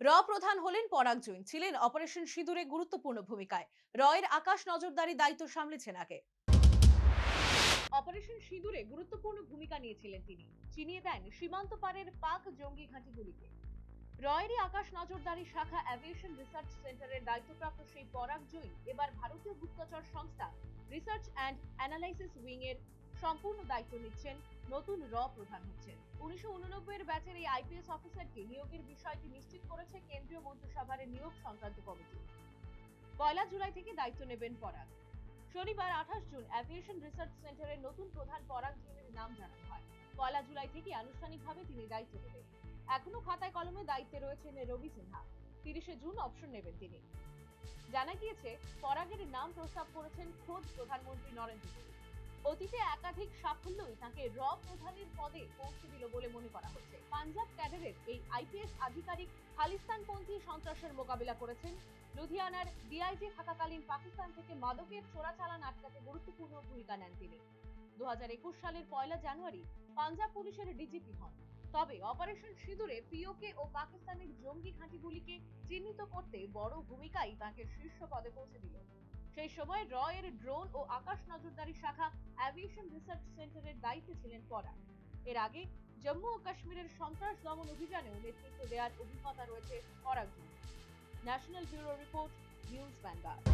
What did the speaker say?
র প্রধান হলেন পরাগ জৈন, ছিলেন অপারেশন সিঁদুরে গুরুত্বপূর্ণ ভূমিকায়। রয়ের আকাশ নজরদারি দায়িত্ব সামলেছেন আগে। অপারেশন সিঁদুরে গুরুত্বপূর্ণ ভূমিকা নিয়েছিলেন তিনি। চিনিয়ে দেন সীমান্ত পারের পাক জঙ্গি ঘাঁটিগুলিকে। রয়েরই আকাশ নজরদারি শাখা অ্যাভিয়েশন রিসার্চ সেন্টারের দায়িত্বপ্রাপ্ত সেই পরাগ জৈন এবার ভারতীয় গুপ্তচর সংস্থা রিসার্চ অ্যান্ড অ্যানালাইসিস উইং এর সম্পূর্ণ দায়িত্ব নিচ্ছেন নতুন র প্রধান হচ্ছেন। উনিশশো উননব্বই এর ব্যাচের এই আইপিএস অফিসারকে নিয়োগের বিষয়টি নিশ্চিত করেছে কেন্দ্রীয় মন্ত্রিসভার নিয়োগ সংক্রান্ত কমিটি। পয়লা জুলাই থেকে দায়িত্ব নেবেন পরাগ। শনিবার আঠাশ জুন অ্যাভিয়েশন রিসার্চ সেন্টারের নতুন প্রধান পরাগ জৈনের নাম জানানো হয়। পয়লা জুলাই থেকে আনুষ্ঠানিকভাবে তিনি দায়িত্ব নেবেন। এখনও খাতায় কলমে দায়িত্বে রয়েছেন রবি সিনহা। তিরিশে জুন অপশন নেবেন তিনি। জানা গিয়েছে, পরাগের নাম প্রস্তাব করেছেন খোদ প্রধানমন্ত্রী নরেন্দ্র মোদী। অতীতে একাধিক সাফল্যই তাকে র প্রধানের পদে পৌঁছে দিল বলে মনে করা হচ্ছে। পাঞ্জাব ক্যাডারের এই আইপিএস আধিকারিক খালিস্তানপন্থী সন্ত্রাসের মোকাবিলা করেছেন। লুধিয়ানার ডিআইজি থাকাকালীন পাকিস্তান থেকে মাদকের চোরাচালান আটকাতে গুরুত্বপূর্ণ ভূমিকা নেন তিনি। দুহাজার একুশ সালের পয়লা জানুয়ারি পাঞ্জাব পুলিশের ডিজিপি হন। তবে অপারেশন সিঁদুরে পিওকে ও পাকিস্তানের জঙ্গি ঘাঁটিগুলিকে চিহ্নিত করতে বড় ভূমিকাই তাকে শীর্ষ পদে পৌঁছে দিল। সেই সময় র এর ড্রোন ও আকাশ নজরদারি শাখা অ্যাভিয়েশন রিসার্চ সেন্টারের দায়িত্বে ছিলেন পরাগ। এর আগে জম্মু ও কাশ্মীরের সন্ত্রাস দমন অভিযানেও নেতৃত্ব দেওয়ার অভিজ্ঞতা রয়েছে Parag national bureau report News Vanguard